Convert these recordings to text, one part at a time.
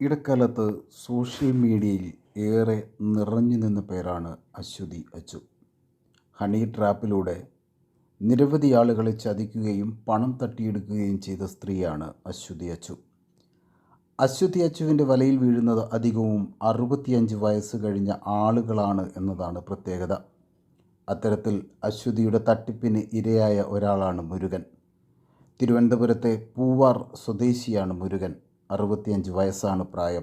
ഇടക്കാലത്ത് സോഷ്യൽ മീഡിയയിൽ ഏറെ നിറഞ്ഞു നിന്ന പേരാണ് അശ്വതി അച്ചു. ഹണി ട്രാപ്പിലൂടെ നിരവധി ആളുകളെ ചതിക്കുകയും പണം തട്ടിയെടുക്കുകയും ചെയ്ത സ്ത്രീയാണ് അശ്വതി അച്ചു. അശ്വതി അച്ചുവിന്റെ വലയിൽ വീഴുന്നത് അധികവും അറുപത്തിയഞ്ച് വയസ്സ് കഴിഞ്ഞ ആളുകളാണ് എന്നതാണ് പ്രത്യേകത. അത്തരത്തിൽ അശ്വതിയുടെ തട്ടിപ്പിന് ഇരയായ ഒരാളാണ് മുരുകൻ. തിരുവനന്തപുരത്തെ പൂവാർ സ്വദേശിയാണ് മുരുകൻ. അറുപത്തിയഞ്ച് വയസ്സാണ് പ്രായം.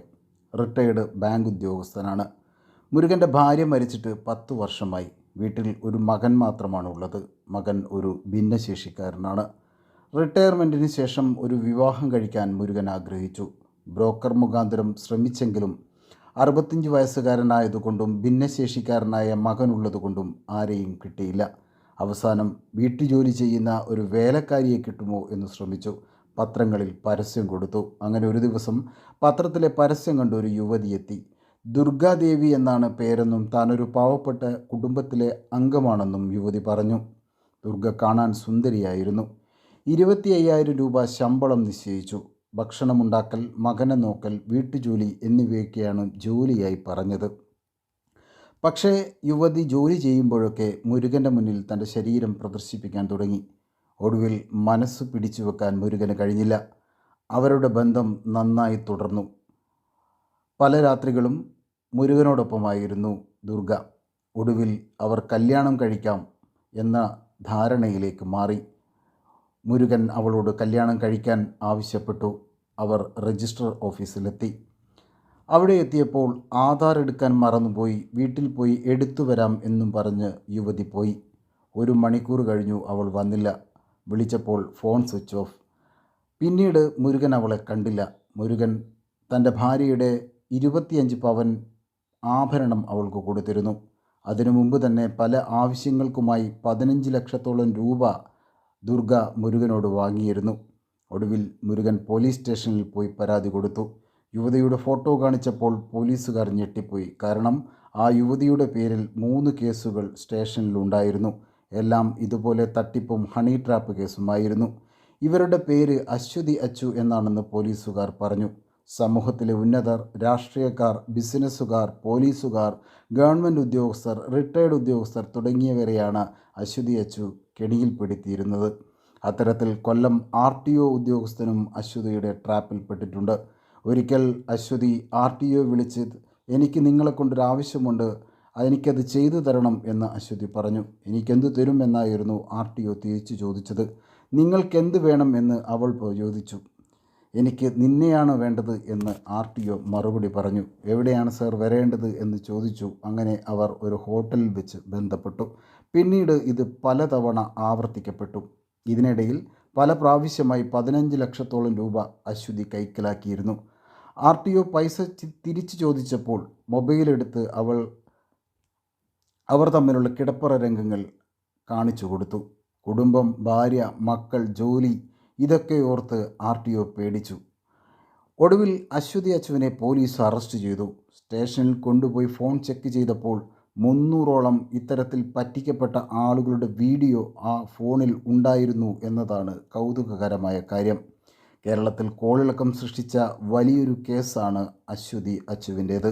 റിട്ടയേർഡ് ബാങ്ക് ഉദ്യോഗസ്ഥനാണ്. മുരുകന്റെ ഭാര്യ മരിച്ചിട്ട് പത്ത് വർഷമായി. വീട്ടിൽ ഒരു മകൻ മാത്രമാണ് ഉള്ളത്. മകൻ ഒരു ഭിന്നശേഷിക്കാരനാണ്. റിട്ടയർമെന്റിന് ശേഷം ഒരു വിവാഹം കഴിക്കാൻ മുരുകൻ ആഗ്രഹിച്ചു. ബ്രോക്കർ മുഖാന്തരം ശ്രമിച്ചെങ്കിലും അറുപത്തഞ്ച് വയസ്സുകാരനായതുകൊണ്ടും ഭിന്നശേഷിക്കാരനായ മകനുള്ളതുകൊണ്ടും ആരെയും കിട്ടിയില്ല. അവസാനം വീട്ടുജോലി ചെയ്യുന്ന ഒരു വേലക്കാരിയെ കിട്ടുമോ എന്ന് ശ്രമിച്ചു. പത്രങ്ങളിൽ പരസ്യം കൊടുത്തു. അങ്ങനെ ഒരു ദിവസം പത്രത്തിലെ പരസ്യം കണ്ട ഒരു യുവതി എത്തി. ദുർഗാദേവി എന്നാണ് പേരെന്നും താനൊരു പാവപ്പെട്ട കുടുംബത്തിലെ അംഗമാണെന്നും യുവതി പറഞ്ഞു. ദുർഗ കാണാൻ സുന്ദരിയായിരുന്നു. ഇരുപത്തി അയ്യായിരം രൂപ ശമ്പളം നിശ്ചയിച്ചു. ഭക്ഷണമുണ്ടാക്കൽ മകനെ നോക്കൽ വീട്ടുജോലി എന്നിവയൊക്കെയാണ് ജോലിയായി പറഞ്ഞത്. പക്ഷേ യുവതി ജോലി ചെയ്യുമ്പോഴൊക്കെ മുരുകന്റെ മുന്നിൽ തന്റെ ശരീരം പ്രദർശിപ്പിക്കാൻ തുടങ്ങി. ഒടുവിൽ മനസ്സ് പിടിച്ചു വെക്കാൻ മുരുകന് കഴിഞ്ഞില്ല. അവരുടെ ബന്ധം നന്നായി തുടർന്നു. പല രാത്രികളും മുരുകനോടൊപ്പമായിരുന്നു ദുർഗ. ഒടുവിൽ അവർ കല്യാണം കഴിക്കാം എന്ന ധാരണയിലേക്ക് മാറി. മുരുകൻ അവളോട് കല്യാണം കഴിക്കാൻ ആവശ്യപ്പെട്ടു. അവർ രജിസ്റ്റർ ഓഫീസിലെത്തി. അവിടെ എത്തിയപ്പോൾ ആധാർ എടുക്കാൻ മറന്നുപോയി. വീട്ടിൽ പോയി എടുത്തു വരാം എന്നും പറഞ്ഞ് യുവതി പോയി. ഒരു മണിക്കൂർ കഴിഞ്ഞു അവൾ വന്നില്ല. വിളിച്ചപ്പോൾ ഫോൺ സ്വിച്ച് ഓഫ്. പിന്നീട് മുരുകൻ അവളെ കണ്ടില്ല. മുരുകൻ തന്റെ ഭാര്യയുടെ ഇരുപത്തിയഞ്ച് പവൻ ആഭരണം അവൾക്ക് കൊടുത്തിരുന്നു. അതിനു മുമ്പ് തന്നെ പല ആവശ്യങ്ങൾക്കുമായി പതിനഞ്ച് ലക്ഷത്തോളം രൂപ ദുർഗ മുരുകനോട് വാങ്ങിയിരുന്നു. ഒടുവിൽ മുരുകൻ പോലീസ് സ്റ്റേഷനിൽ പോയി പരാതി കൊടുത്തു. യുവതിയുടെ ഫോട്ടോ കാണിച്ചപ്പോൾ പോലീസുകാർ ഞെട്ടിപ്പോയി. കാരണം ആ യുവതിയുടെ പേരിൽ മൂന്ന് കേസുകൾ സ്റ്റേഷനിലുണ്ടായിരുന്നു. എല്ലാം ഇതുപോലെ തട്ടിപ്പും ഹണി ട്രാപ്പ് കേസുമായിരുന്നു. ഇവരുടെ പേര് അശ്വതി അച്ചു എന്നാണെന്ന് പോലീസുകാർ പറഞ്ഞു. സമൂഹത്തിലെ ഉന്നതർ രാഷ്ട്രീയക്കാർ ബിസിനസ്സുകാർ പോലീസുകാർ ഗവൺമെന്റ് ഉദ്യോഗസ്ഥർ റിട്ടയേർഡ് ഉദ്യോഗസ്ഥർ തുടങ്ങിയവരെയാണ് അശ്വതി അച്ചു കെണിയിൽപ്പെടുത്തിയിരുന്നത് അത്തരത്തിൽ കൊല്ലം ആർ ടി ഒ ഉദ്യോഗസ്ഥനും അശ്വതിയുടെ ട്രാപ്പിൽപ്പെട്ടിട്ടുണ്ട് ഒരിക്കൽ അശ്വതി ആർ ടി ഒ വിളിച്ച് എനിക്ക് നിങ്ങളെ കൊണ്ടൊരു എനിക്കത് ചെയ്തു തരണം എന്ന് അശ്വതി പറഞ്ഞു. എനിക്കെന്ത് തരും എന്നായിരുന്നു ആർ ടി ഒ തിരിച്ചു ചോദിച്ചത്. നിങ്ങൾക്കെന്ത് വേണം എന്ന് അവൾ ചോദിച്ചു. എനിക്ക് നിന്നെയാണ് വേണ്ടത് എന്ന് ആർ ടി ഒ മറുപടി പറഞ്ഞു. എവിടെയാണ് സർ വരേണ്ടത് എന്ന് ചോദിച്ചു. അങ്ങനെ അവർ ഒരു ഹോട്ടലിൽ വെച്ച് ബന്ധപ്പെട്ടു. പിന്നീട് ഇത് പലതവണ ആവർത്തിക്കപ്പെട്ടു. ഇതിനിടയിൽ പല പ്രാവശ്യമായി പതിനഞ്ച് ലക്ഷത്തോളം രൂപ അശ്വതി കൈക്കലാക്കിയിരുന്നു. ആർ ടി ഒ പൈസ തിരിച്ചു ചോദിച്ചപ്പോൾ മൊബൈലെടുത്ത് അവൾ അവർ തമ്മിലുള്ള കിടപ്പറ രംഗങ്ങൾ കാണിച്ചു കൊടുത്തു. കുടുംബം ഭാര്യ മക്കൾ ജോലി ഇതൊക്കെ ഓർത്ത് ആർ ടി ഒ പേടിച്ചു. ഒടുവിൽ അശ്വതി അച്ചുവിനെ പോലീസ് അറസ്റ്റ് ചെയ്തു. സ്റ്റേഷനിൽ കൊണ്ടുപോയി ഫോൺ ചെക്ക് ചെയ്തപ്പോൾ മുന്നൂറോളം ഇത്തരത്തിൽ പറ്റിക്കപ്പെട്ട ആളുകളുടെ വീഡിയോ ആ ഫോണിൽ ഉണ്ടായിരുന്നു എന്നതാണ് കൗതുകകരമായ കാര്യം. കേരളത്തിൽ കോളിളക്കം സൃഷ്ടിച്ച വലിയൊരു കേസാണ് അശ്വതി അച്ചുവിന്റേത്.